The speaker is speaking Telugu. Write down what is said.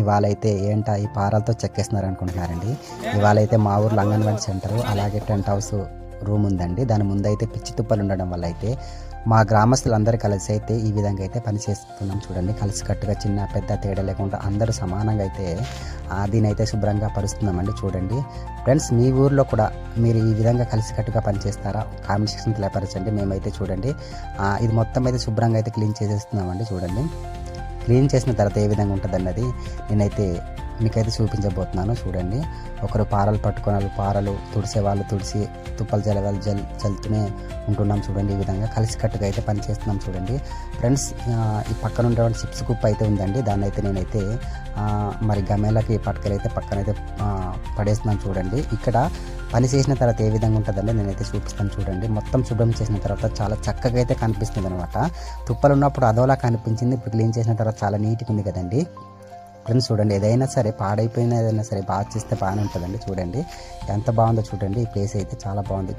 ఇవాళైతే ఏంటా ఈ పారాలతో చెక్కేస్తున్నారు అనుకుంటున్నారండి ఇవాళ అయితే మా ఊర్లో అంగన్వాడీ సెంటర్ అలాగే టెంట్ హౌస్ రూమ్ ఉందండి. దాని ముందైతే పిచ్చి తుప్పలు ఉండడం వల్ల అయితే మా గ్రామస్తులందరూ కలిసి అయితే ఈ విధంగా అయితే పనిచేస్తున్నాం చూడండి. కలిసికట్టుగా చిన్న పెద్ద తేడా లేకుండా అందరూ సమానంగా అయితే దీనైతే శుభ్రంగా పరుస్తున్నామండి చూడండి. ఫ్రెండ్స్ మీ ఊర్లో కూడా మీరు ఈ విధంగా కలిసికట్టుగా పనిచేస్తారా కామెంట్ సెక్షన్ తెలియపరచండి. మేమైతే చూడండి. ఇది మొత్తం అయితే శుభ్రంగా అయితే క్లీన్ చేసేస్తున్నామండి చూడండి. క్లీన్ చేసిన తర్వాత ఏ విధంగా ఉంటుంది అన్నది నేనైతే మీకైతే చూపించబోతున్నాను చూడండి. ఒకరు పారలు పట్టుకునే వాళ్ళు పారలు తుడిసే వాళ్ళు తుడిసి తుప్పలు జల వాళ్ళు జల్ చల్లుతూనే ఉంటున్నాం చూడండి ఈ విధంగా. కలిసికట్టుగా అయితే పని చేస్తున్నాం చూడండి. ఫ్రెండ్స్ ఈ పక్కన ఉండేటువంటి చిప్స్ కుప్ప అయితే ఉందండి. దాన్ని అయితే నేనైతే మరి గమేలకి పట్టుకెళ్ళైతే పక్కనైతే పడేస్తున్నాను చూడండి. ఇక్కడ పని చేసిన తర్వాత ఏ విధంగా ఉంటుందంటే నేనైతే చూపిస్తాను చూడండి. మొత్తం శుభ్రం చేసిన తర్వాత చాలా చక్కగా అయితే కనిపిస్తుంది అనమాట తుప్పలు ఉన్నప్పుడు అదోలా కనిపించింది ఇప్పుడు క్లీన్ చేసిన తర్వాత చాలా నీట్గా ఉంది కదండి. ఫ్రెండ్స్ చూడండి. ఏదైనా సరే పాడైపోయిన ఏదైనా సరే బాగా చేస్తే బాగానే ఉంటుందండి. చూడండి. ఎంత బాగుందో చూడండి. ఈ ప్లేస్ అయితే చాలా బాగుంది.